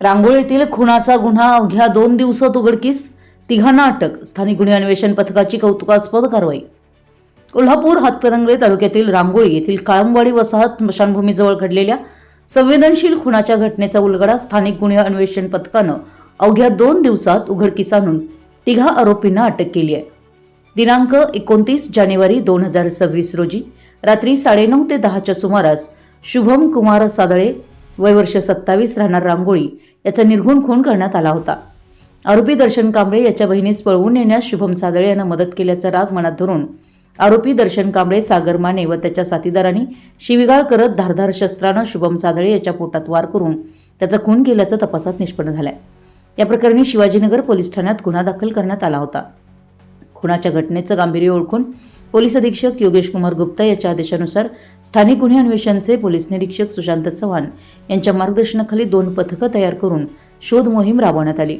रांगोळीतील खुनाचा गुन्हा. अवघ्या दोन दिवसात उघडकीस. तिघांना अटक. स्थानिक गुन्हे अन्वेषण पथकाची कौतुकास्पद कारवाई. कोल्हापूर हातकणंगले तालुक्यातील रांगोळी येथील काळंबवाडी वसाहत स्मशानभूमीजवळ घडलेल्या संवेदनशील खुनाच्या घटनेचा उलगडा स्थानिक गुन्हे अन्वेषण पथकानं अवघ्या दोन दिवसात उघडकीस आणून तिघा आरोपींना अटक केली आहे. दिनांक एकोणतीस जानेवारी दोन हजार सव्वीस रोजी रात्री साडेनऊ ते दहाच्या सुमारास शुभम कुमार सादळे वय वर्ष सत्तावीस राहणार रांगोळी याचा निर्घुण खून करण्यात आला होता. आरोपी दर्शन कांबळे याच्या बहिणीस पळवून नेण्यास शुभम सादळे यांना मदत केल्याचा राग मनात धरून आरोपी दर्शन कांबळे सागर माने व त्याच्या साथीदारांनी शिविगाळ करत धारधार शस्त्रानं शुभम सादळे याच्या पोटात वार करून त्याचा खून केल्याचं तपासात निष्पन्न झालंय. या प्रकरणी शिवाजीनगर पोलीस ठाण्यात गुन्हा दाखल करण्यात आला होता. खुनाच्या घटनेचं गांभीर्य ओळखून पोलीस अधीक्षक योगेश कुमार गुप्ता याच्या आदेशानुसार स्थानिक गुन्हे अन्वेषणचे पोलीस निरीक्षक सुशांत चव्हाण यांच्या मार्गदर्शनाखाली दोन पथकं तयार करून शोध मोहीम राबवण्यात आली.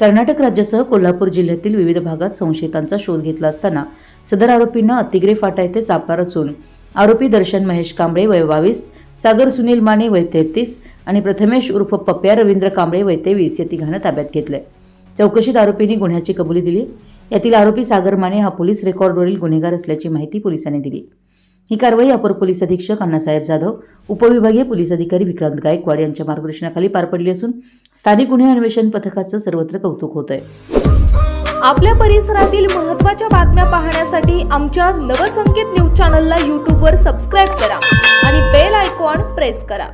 कर्नाटक राज्यासह कोल्हापूर जिल्ह्यातील विविध भागात संशयितांचा शोध घेतला असताना सदर आरोपींना अतिग्रे फाटा येथे सापळा रचून आरोपी दर्शन महेश कांबळे वय बावीस सागर सुनील माने वय तेहतीस आणि प्रथमेश उर्फ पप्प्या रवींद्र कांबळे वय तेवीस या तिघांना ताब्यात घेतलंय. चौकशीत आरोपींनी गुन्ह्याची कबुली दिली. यातील आरोपी सागर माने हा पोलीस रेकॉर्डवरील गुन्हेगार असल्याची माहिती पोलिसांनी दिली. ही कारवाई अपर पोलीस अधीक्षक अण्णासाहेब जाधव उपविभागीय पोलीस अधिकारी विक्रांत गायकवाड यांच्या मार्गदर्शनाखाली पार पडली असून स्थानिक गुन्हे अन्वेषण पथकाचं सर्वत्र कौतुक होत आहे आपल्या परिसरातील महत्त्वाच्या बातम्या पाहण्यासाठी आमच्या नवसंकेत न्यूज चॅनलला यूट्यूबवर सबस्क्राईब करा आणि बेल आयकॉन प्रेस करा.